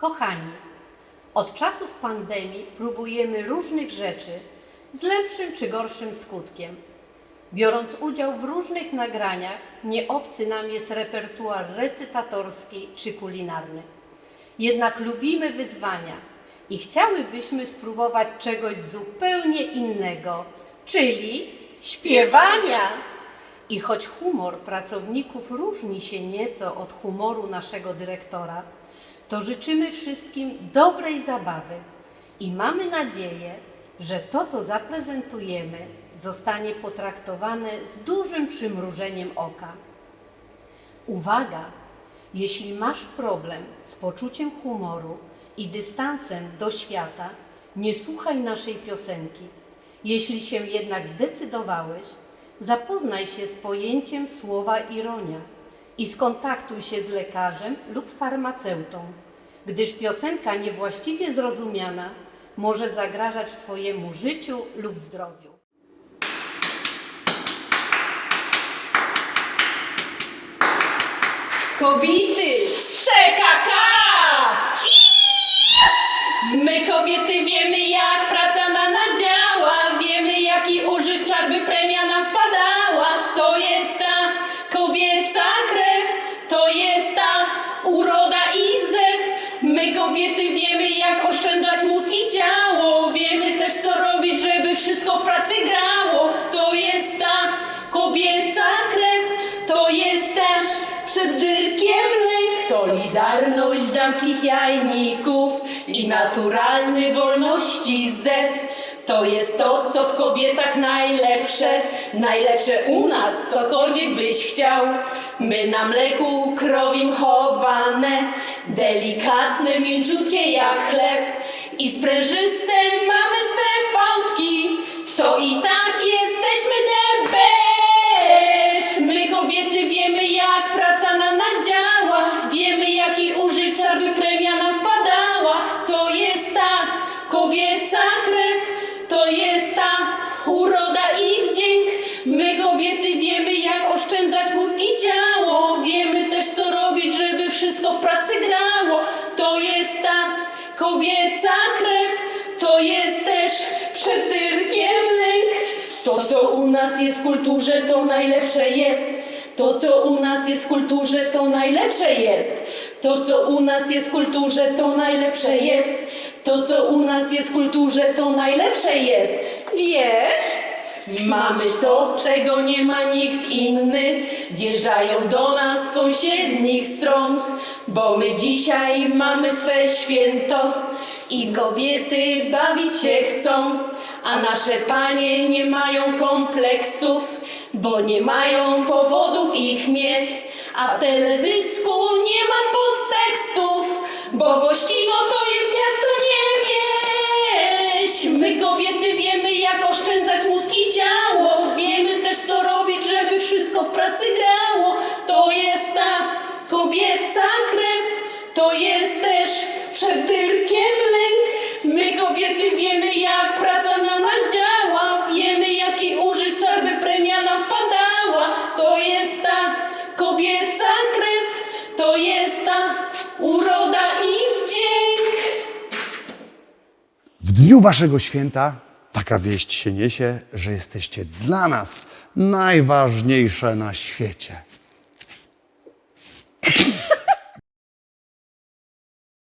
Kochani, od czasów pandemii próbujemy różnych rzeczy z lepszym czy gorszym skutkiem. Biorąc udział w różnych nagraniach, nie obcy nam jest repertuar recytatorski czy kulinarny. Jednak lubimy wyzwania i chciałybyśmy spróbować czegoś zupełnie innego, czyli śpiewania. I choć humor pracowników różni się nieco od humoru naszego dyrektora, to życzymy wszystkim dobrej zabawy i mamy nadzieję, że to, co zaprezentujemy, zostanie potraktowane z dużym przymrużeniem oka. Uwaga! Jeśli masz problem z poczuciem humoru i dystansem do świata, nie słuchaj naszej piosenki. Jeśli się jednak zdecydowałeś, zapoznaj się z pojęciem słowa ironia i skontaktuj się z lekarzem lub farmaceutą, gdyż piosenka niewłaściwie zrozumiana może zagrażać Twojemu życiu lub zdrowiu. Kobiety z CKK! My kobiety wiemy kobiety wiemy jak oszczędzać mózg i ciało. Wiemy też co robić żeby wszystko w pracy grało. To jest ta kobieca krew To jest też przed dyrkiem lęk. Solidarność damskich jajników I naturalny wolności zew To jest to, co w kobietach najlepsze Najlepsze u nas, cokolwiek byś chciał. My na mleku krowim chowane Delikatne, mięciutkie jak chleb. I sprężyste mamy swe fałdki. To i tak kobiety wiemy jak oszczędzać mózg i ciało Wiemy też co robić żeby wszystko w pracy grało To jest ta kobieca krew To jest też przed dyrkiem lęk To co u nas jest w kulturze to najlepsze jest to, co u nas jest w kulturze, to najlepsze jest. To, co u nas jest w kulturze, to najlepsze jest. To, co u nas jest w kulturze, to najlepsze jest. Wiesz? Mamy to, czego nie ma nikt inny. Zjeżdżają do nas z sąsiednich stron, bo my dzisiaj mamy swe święto i kobiety bawić się chcą, a nasze panie nie mają kompleksów, bo nie mają powodów ich mieć, a w teledysku nie ma podtekstów, bo gościno to jest miasto nie wieś. My kobiety wiemy jak oszczędzać mózg i ciało, W dniu waszego święta taka wieść się niesie, że jesteście dla nas najważniejsze na świecie.